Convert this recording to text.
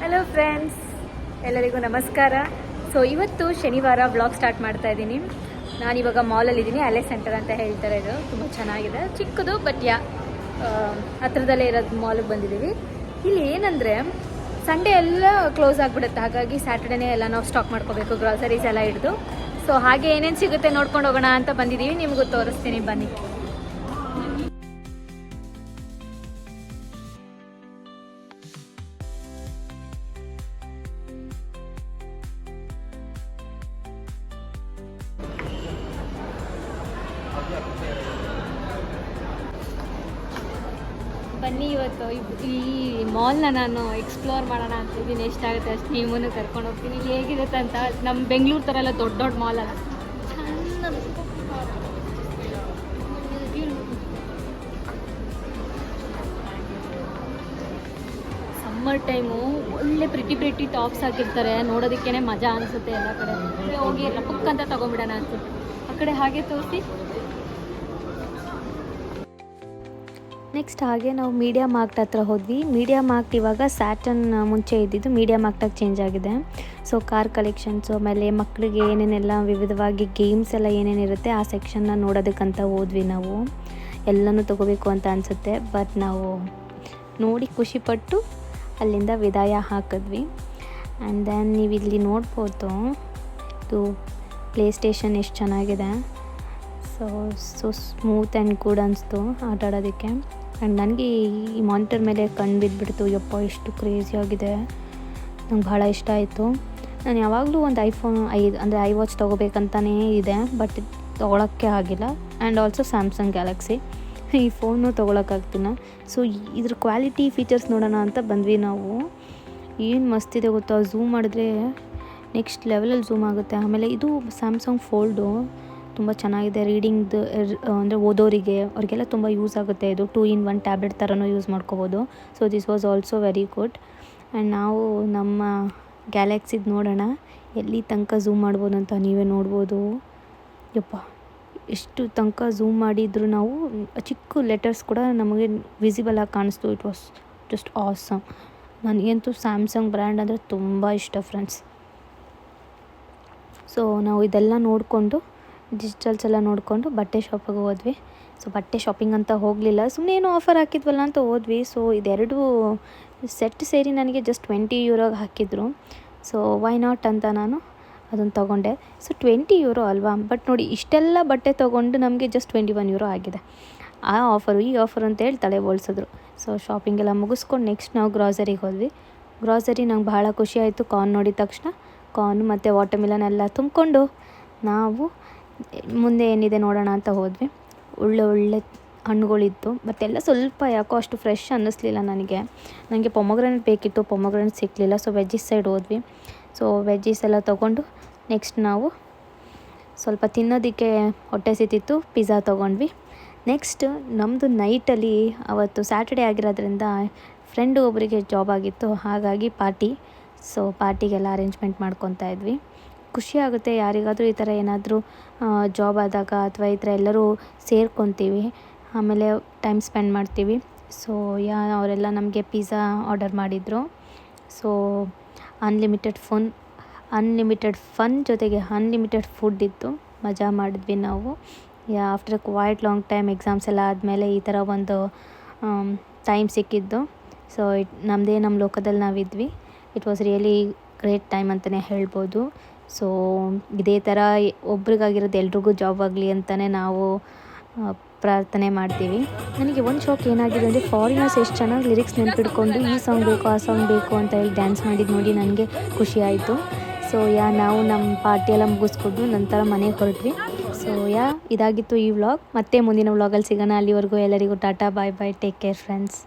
Hello friends ಎಲ್ಲರಿಗೂ ನಮಸ್ಕಾರ. So ಇವತ್ತು ಶನಿವಾರ ಬ್ಲಾಗ್ ಸ್ಟಾರ್ಟ್ ಮಾಡ್ತಾ ಇದ್ದೀನಿ. ನಾನಿವಾಗ ಮಾಲಲ್ಲಿದ್ದೀನಿ ಅಲೆ ಸೆಂಟರ್ ಅಂತ ಹೇಳ್ತಾರೆ ಇದು. ತುಂಬ ಚೆನ್ನಾಗಿದೆ. ಚಿಕ್ಕದು ಬಟ್ ಯಾ ಹತ್ರದಲ್ಲೇ ಇರೋದು ಮಾಲಿಗೆ ಬಂದಿದ್ದೀವಿ. ಇಲ್ಲಿ ಏನಂದರೆ ಸಂಡೇ ಎಲ್ಲ ಕ್ಲೋಸ್ ಆಗಿಬಿಡುತ್ತೆ. ಹಾಗಾಗಿ ಸ್ಯಾಟರ್ಡೇನೇ ಎಲ್ಲ ನಾವು ಸ್ಟಾಕ್ ಮಾಡ್ಕೋಬೇಕು. ಗ್ರಾಸರೀಸ್ ಎಲ್ಲ ಹಿಡಿದು. ಸೊ ಹಾಗೆ ಏನೇನು ಸಿಗುತ್ತೆ ನೋಡ್ಕೊಂಡು ಹೋಗೋಣ ಅಂತ ಬಂದಿದ್ದೀವಿ. ನಿಮಗೂ ತೋರಿಸ್ತೀನಿ. ಬನ್ನಿ. ಬನ್ನಿ ಇವತ್ತು. ಈ ಮಾಲ್ನ ನಾನು ಎಕ್ಸ್ಪ್ಲೋರ್ ಮಾಡೋಣ ಅಂತಿದ್ದೀನಿ. ಎಷ್ಟಾಗುತ್ತೆ ಅಷ್ಟು ನೀವೂ ಕರ್ಕೊಂಡು ಹೋಗ್ತೀನಿ. ಹೇಗಿರುತ್ತೆ ಅಂತ ನಮ್ಮ ಬೆಂಗಳೂರು ಥರ ಎಲ್ಲ ದೊಡ್ಡ ದೊಡ್ಡ ಮಾಲ್ ಅಲ್ಲ. ಸಮ್ಮರ್ ಟೈಮು ಒಳ್ಳೆ ಪ್ರಿಟಿ ಪ್ರಿಟಿ ಟಾಪ್ಸ್ ಹಾಕಿರ್ತಾರೆ. ನೋಡೋದಕ್ಕೇನೆ ಮಜಾ ಅನಿಸುತ್ತೆ ಎಲ್ಲ ಕಡೆ. ಹೋಗಿ ಅಂತ ತೊಗೊಂಬಿಡೋಣ ಅನ್ಸುತ್ತೆ. ಆ ಕಡೆ ಹಾಗೆ ತೋರಿಸಿ. ನೆಕ್ಸ್ಟ್ ಹಾಗೆ ನಾವು ಮೀಡಿಯಾ ಮಾರ್ಕ್ಟ್ ಹತ್ರ ಹೋದ್ವಿ. ಮೀಡಿಯಾ ಮಾರ್ಕ್ಟ್ ಇವಾಗ ಸ್ಯಾಟನ್ ಮುಂಚೆ ಇದ್ದಿದ್ದು ಮೀಡಿಯಾ ಮಾರ್ಕ್ಟಾಗಿ ಚೇಂಜ್ ಆಗಿದೆ. ಸೊ ಕಾರ್ ಕಲೆಕ್ಷನ್ಸು ಆಮೇಲೆ ಮಕ್ಕಳಿಗೆ ಏನೇನೆಲ್ಲ ವಿವಿಧವಾಗಿ ಗೇಮ್ಸ್ ಎಲ್ಲ ಏನೇನಿರುತ್ತೆ ಆ ಸೆಕ್ಷನ್ನ ನೋಡೋದಕ್ಕಂತ ಹೋದ್ವಿ ನಾವು. ಎಲ್ಲನೂ ತೊಗೋಬೇಕು ಅಂತ ಅನಿಸುತ್ತೆ. ಬಟ್ ನಾವು ನೋಡಿ ಖುಷಿಪಟ್ಟು ಅಲ್ಲಿಂದ ವಿದಾಯ ಹಾಕಿದ್ವಿ. ಆ್ಯಂಡ್ ದೆನ್ ನೀವು ಇಲ್ಲಿ ನೋಡ್ಬೋದು, ಇದು ಪ್ಲೇ ಸ್ಟೇಷನ್ ಎಷ್ಟು ಚೆನ್ನಾಗಿದೆ. So so smooth and good ಅನಿಸ್ತು ಆಟ ಆಡೋದಕ್ಕೆ ಆ್ಯಂಡ್ ನನಗೆ ಈ ಮಾನಿಟರ್ ಮೇಲೆ ಕಣ್ಣು ಬಿದ್ದುಬಿಡ್ತು ಯಪ್ಪ ಎಷ್ಟು ಕ್ರೇಜಿ ಆಗಿದೆ. ನಂಗೆ ಭಾಳ ಇಷ್ಟ ಆಯಿತು. ನಾನು ಯಾವಾಗಲೂ ಒಂದು ಐಫೋನ್ ಐ ಅಂದರೆ ಐ ವಾಚ್ ತೊಗೋಬೇಕಂತಲೇ ಇದೆ ಬಟ್ ತೊಗೊಳಕ್ಕೆ ಆಗಿಲ್ಲ. ಆ್ಯಂಡ್ ಆಲ್ಸೋ ಸ್ಯಾಮ್ಸಂಗ್ ಗ್ಯಾಲಕ್ಸಿ ಈ ಫೋನು ತೊಗೊಳಕ್ಕಾಗ್ತಿಲ್ಲ ಸೊ ಇದ್ರ ಕ್ವಾಲಿಟಿ ಫೀಚರ್ಸ್ ನೋಡೋಣ ಅಂತ ಬಂದ್ವಿ ನಾವು. ಏನು ಮಸ್ತಿದೆ ಗೊತ್ತಾ ಝೂಮ್ ಮಾಡಿದ್ರೆ ನೆಕ್ಸ್ಟ್ ಲೆವೆಲಲ್ಲಿ ಝೂಮ್ ಆಗುತ್ತೆ. ಆಮೇಲೆ ಇದು ಸ್ಯಾಮ್ಸಂಗ್ ಫೋಲ್ಡು ತುಂಬ ಚೆನ್ನಾಗಿದೆ. ರೀಡಿಂಗ್ದು ಅಂದರೆ ಓದೋರಿಗೆ, ಅವ್ರಿಗೆಲ್ಲ ತುಂಬ ಯೂಸ್ ಆಗುತ್ತೆ ಇದು. ಟೂ ಇನ್ ಒನ್ ಟ್ಯಾಬ್ಲೆಟ್ ಥರನೂ ಯೂಸ್ ಮಾಡ್ಕೋಬೋದು. So this was also very good and ನಾವು ನಮ್ಮ ಗ್ಯಾಲಕ್ಸಿದು ನೋಡೋಣ. ಎಲ್ಲಿ ತನಕ ಝೂಮ್ ಮಾಡ್ಬೋದು ಅಂತ ನೀವೇ ನೋಡ್ಬೋದು. ಯಪ್ಪ, ಎಷ್ಟು ತನಕ ಝೂಮ್ ಮಾಡಿದ್ರು ನಾವು, ಚಿಕ್ಕ ಲೆಟರ್ಸ್ ಕೂಡ ನಮಗೆ ವಿಸಿಬಲ್ ಆಗಿ ಕಾಣಿಸ್ತು. ಇಟ್ ವಾಸ್ ಜಸ್ಟ್ ಆಸಮ್ ನನಗಂತೂ ಸ್ಯಾಮ್ಸಂಗ್ ಬ್ರ್ಯಾಂಡ್ ಅಂದರೆ ತುಂಬ ಇಷ್ಟ ಫ್ರೆಂಡ್ಸ್ ಸೊ ನಾವು ಇದೆಲ್ಲ ನೋಡಿಕೊಂಡು ಡಿಜಿಟಲ್ಸ್ ಎಲ್ಲ ನೋಡಿಕೊಂಡು ಬಟ್ಟೆ ಶಾಪಿಗೆ ಹೋದ್ವಿ. ಸೊ ಬಟ್ಟೆ ಶಾಪಿಂಗ್ ಅಂತ ಹೋಗಲಿಲ್ಲ. ಸುಮ್ಮನೆ ಏನೋ ಆಫರ್ ಹಾಕಿದ್ವಲ್ಲ ಅಂತ ಹೋದ್ವಿ. ಸೊ ಇದೆರಡು ಸೆಟ್ ಸೇರಿ ನನಗೆ ಜಸ್ಟ್ ಟ್ವೆಂಟಿ ಯೂರೋಗೆ ಹಾಕಿದ್ರು. ಸೊ ವೈ ನಾಟ್ ಅಂತ ನಾನು ಅದನ್ನು ತೊಗೊಂಡೆ. ಸೊ ಟ್ವೆಂಟಿ ಯೂರೋ ಅಲ್ವಾ? ಬಟ್ ನೋಡಿ ಇಷ್ಟೆಲ್ಲ ಬಟ್ಟೆ ತೊಗೊಂಡು ನಮಗೆ ಜಸ್ಟ್ ಟ್ವೆಂಟಿ ಒನ್ ಯೂರೋ ಆಗಿದೆ. ಆ ಆಫರು ಈ ಆಫರ್ ಅಂತ ಹೇಳಿ ತಲೆ ಬೋಳ್ಸಿದ್ರು. ಸೊ ಶಾಪಿಂಗ್ ಎಲ್ಲ ಮುಗಿಸ್ಕೊಂಡು ನೆಕ್ಸ್ಟ್ ನಾವು ಗ್ರಾಸರಿಗೆ ಹೋದ್ವಿ. ಗ್ರಾಸರಿ ನಂಗೆ ಭಾಳ ಖುಷಿ ಆಯಿತು. ಕಾರ್ನ್ ನೋಡಿದ ತಕ್ಷಣ. ಕಾರ್ನ್ ಮತ್ತು ವಾಟರ್ಮಿಲನ್ ಎಲ್ಲ ತುಂಬಿಕೊಂಡು ನಾವು ಮುಂದೆ ಏನಿದೆ ನೋಡೋಣ ಅಂತ ಹೋದ್ವಿ. ಒಳ್ಳೆ ಒಳ್ಳೆ ಹಣ್ಣುಗಳಿತ್ತು. ಮತ್ತೆಲ್ಲ ಸ್ವಲ್ಪ ಯಾಕೋ ಅಷ್ಟು ಫ್ರೆಶ್ ಅನ್ನಿಸ್ಲಿಲ್ಲ ನನಗೆ. ನನಗೆ ಪೊಮೊಗ್ರೆನೇಟ್ ಬೇಕಿತ್ತು ಪೊಮೊಗ್ರೆನೇಟ್ ಸಿಕ್ಕಲಿಲ್ಲ ಸೊ ವೆಜ್ಜಿಸ್ ಸೈಡ್ ಹೋದ್ವಿ. ಸೊ ವೆಜ್ಜಿಸ್ ಎಲ್ಲ ತೊಗೊಂಡು ನೆಕ್ಸ್ಟ್ ನಾವು ಸ್ವಲ್ಪ ತಿನ್ನೋದಕ್ಕೆ ಹೊಟ್ಟೆ ಸಿತಿತ್ತು ಪಿಜ್ಜಾ ತೊಗೊಂಡ್ವಿ. ನೆಕ್ಸ್ಟ್ ನಮ್ಮದು ನೈಟಲ್ಲಿ ಅವತ್ತು ಸ್ಯಾಟರ್ಡೇ ಆಗಿರೋದ್ರಿಂದ ಫ್ರೆಂಡು ಒಬ್ಬರಿಗೆ ಜಾಬ್ ಆಗಿತ್ತು. ಹಾಗಾಗಿ ಪಾರ್ಟಿ ಸೊ ಪಾರ್ಟಿಗೆಲ್ಲ ಅರೇಂಜ್ಮೆಂಟ್ ಮಾಡ್ಕೊತಾ ಇದ್ವಿ. ಖುಷಿ ಆಗುತ್ತೆ ಯಾರಿಗಾದರೂ ಈ ಥರ ಏನಾದರೂ ಜಾಬ್ ಆದಾಗ ಅಥವಾ ಈ ಥರ ಎಲ್ಲರೂ ಸೇರ್ಕೊತೀವಿ. ಆಮೇಲೆ ಟೈಮ್ ಸ್ಪೆಂಡ್ ಮಾಡ್ತೀವಿ. ಸೊ ಯಾ, ಅವರೆಲ್ಲ ನಮಗೆ ಪಿಜ್ಜಾ ಆರ್ಡರ್ ಮಾಡಿದರು. So unlimited phone unlimited fun ಜೊತೆಗೆ ಅನ್ಲಿಮಿಟೆಡ್ ಫುಡ್ ಇತ್ತು. ಮಜಾ ಮಾಡಿದ್ವಿ ನಾವು. Yeah after quite long time exams ಎಲ್ಲ ಆದಮೇಲೆ ಈ ಥರ ಒಂದು ಟೈಮ್ ಸಿಕ್ಕಿದ್ದು. ಸೊ ಇಟ್ ನಮ್ಮದೇ ನಮ್ಮ ಲೋಕದಲ್ಲಿ ನಾವಿದ್ವಿ. It was really great time ಅಂತಲೇ ಹೇಳ್ಬೋದು. ಸೊ ಇದೇ ಥರ ಒಬ್ರಿಗಾಗಿರೋದು ಎಲ್ರಿಗೂ ಜಾಬ್ ಆಗಲಿ ಅಂತಲೇ ನಾವು ಪ್ರಾರ್ಥನೆ ಮಾಡ್ತೀವಿ. ನನಗೆ ಒಂದು ಶಾಕ್ ಏನಾಗಿದೆ ಅಂದರೆ ಫಾರಿನರ್ಸ್ ಎಷ್ಟು ಚೆನ್ನಾಗಿ ಲಿರಿಕ್ಸ್ ನೆನ್ಪಿಡ್ಕೊಂಡು ಈ ಸಾಂಗ್ ಬೇಕು, ಆ ಸಾಂಗ್ ಬೇಕು ಅಂತ ಹೇಳಿ ಡ್ಯಾನ್ಸ್ ಮಾಡಿದ್ದು ನೋಡಿ ನನಗೆ ಖುಷಿ ಆಯಿತು. ಸೊ ಯಾ, ನಾವು ನಮ್ಮ ಪಾರ್ಟಿ ಎಲ್ಲ ಮುಗಿಸ್ಕೊಂಡು ನಂತರ ಮನೆಗೆ ಹೊರಟ್ವಿ. ಸೊ ಯಾ, ಇದಾಗಿತ್ತು ಈ ವ್ಲಾಗ್ ಮತ್ತೆ ಮುಂದಿನ ವ್ಲಾಗಲ್ಲಿ ಸಿಗೋಣ. ಅಲ್ಲಿವರೆಗೂ ಎಲ್ಲರಿಗೂ tata bye bye take care friends